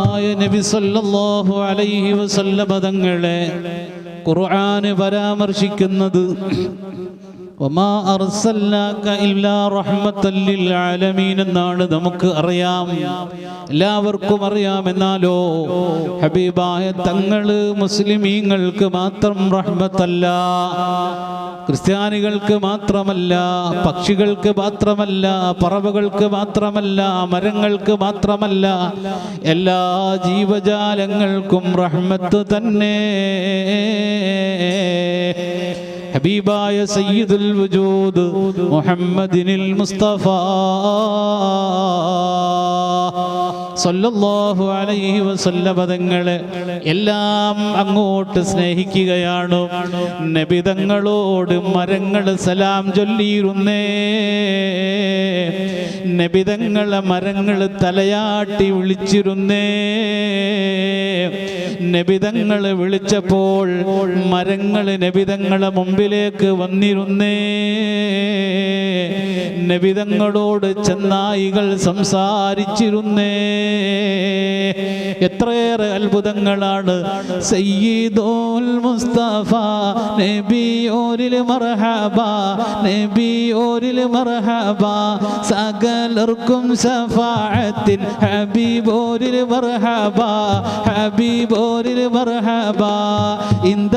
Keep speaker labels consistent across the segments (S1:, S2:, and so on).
S1: ഹബീബായ നബി സല്ലല്ലാഹു അലൈഹി വസല്ലമ തങ്ങളെ ഖുർആൻ പരാമർശിക്കുന്നത് എന്നാണ് നമുക്ക് അറിയാം. എല്ലാവർക്കും അറിയാം എന്നാലോ ഹബീബായ തങ്ങൾ മുസ്ലിമീങ്ങൾക്ക് മാത്രം റഹ്മത്തല്ല. ക്രിസ്ത്യാനികൾക്ക് മാത്രമല്ല പക്ഷികൾക്ക് മാത്രമല്ല പറവകൾക്ക് മാത്രമല്ല മരങ്ങൾക്ക് മാത്രമല്ല എല്ലാ ജീവജാലങ്ങൾക്കും റഹ്മത്ത് തന്നെ. ഹബീബായ സയ്യിദുൽ വജൂദ് മുഹമ്മദിനിൽ മുസ്തഫ. സല്ലല്ലാഹു അലൈഹി വസല്ലമ തങ്ങളെ എല്ലാം അങ്ങോട്ട് സ്നേഹിക്കുകയാണ്. നബിതങ്ങളോട് മരങ്ങൾ സലാം ചൊല്ലിയിരുന്നേ. നബിതങ്ങളെ മരങ്ങൾ തലയാട്ടി വിളിച്ചിരുന്നേ. നബിതങ്ങൾ വിളിച്ചപ്പോൾ മരങ്ങൾ നബിതങ്ങളെ മുമ്പിലേക്ക് വന്നിരുന്നേ. നബിതങ്ങളോട് ചെന്നായികൾ സംസാരിച്ചിരുന്നേ. എത്രയേറെ അത്ഭുതങ്ങളാണ്. സയ്യിദോൽ മുസ്തഫ നബിയോരിൽ മർഹബ നബിയോരിൽ മർഹബ സകലർക്കും സഫാഅത്തിൻ ഹബീബോരിൽ മർഹബ ഹബീബോരിൽ മർഹബ. ഇന്ത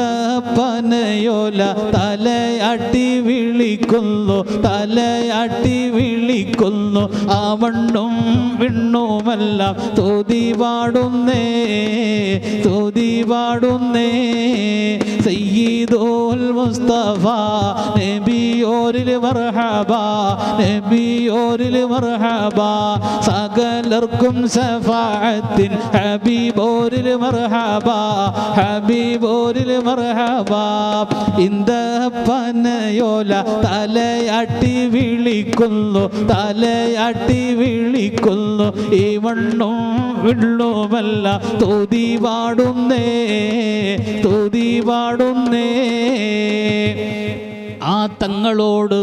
S1: പനയോല തലയാട്ടി വിളിക്കുന്നു തലയാട്ടി വിളിക്കുന്നു ആ മണ്ണും വിണ്ണുമല്ല തോതി പാടുന്നേ തോതി പാടുന്നേ. സയ്യീദോൽ മുസ്തഫ നബിയോരിൽ മർഹബ നബിയോരിൽ മർഹബ. സകലർക്കും സഫാഅത്തിൻ ഹബീബോരിൽ മർഹബ ഹബീബോരിൽ മർഹബ. ഇന്ദപ്പനയോല പനയോല തലയാട്ടി വിളിക്കുന്നു തലയാട്ടി വിളിക്കുന്നു. ഈ മണ്ണും വിള്ളുമല്ല തോതി പാടുന്നേ തോതി പാടുന്നേ. ആ തങ്ങളോട്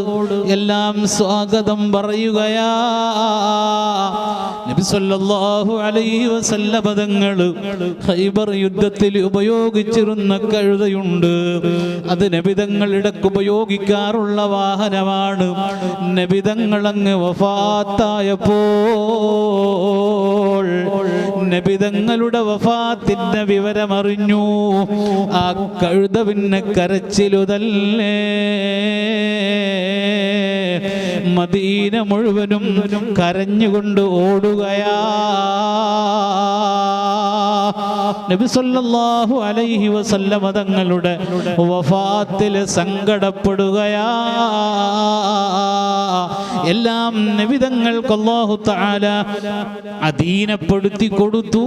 S1: എല്ലാം സ്വാഗതം പറയുകയാ. നബി സല്ലല്ലാഹു അലൈഹി വസല്ല യുദ്ധത്തിൽ ഉപയോഗിച്ചിരുന്ന കഴുതയുണ്ട്. അത് നബിതങ്ങൾ ഇടയ്ക്ക് ഉപയോഗിക്കാറുള്ള വാഹനമാണ്. നബിതങ്ങൾ അങ്ങ് വഫാത്തായപ്പോൾ നബിതങ്ങളുടെ വഫാത്തിന്റെ വിവരമറിഞ്ഞു. ആ കഴുത പിന്നെ കരച്ചിലുതല്ലേ? മദീന മുഴുവനും കരഞ്ഞുകൊണ്ട് ഓടുകയാ. നബി സല്ലല്ലാഹു അലൈഹി വസല്ലമ തങ്ങളുടെ വഫാത്തിൽ സങ്കടപ്പെടുകയാ. എല്ലാം നബിതങ്ങൾക്ക് അല്ലാഹു തആല അധീനപ്പെടുത്തി കൊടുത്തു.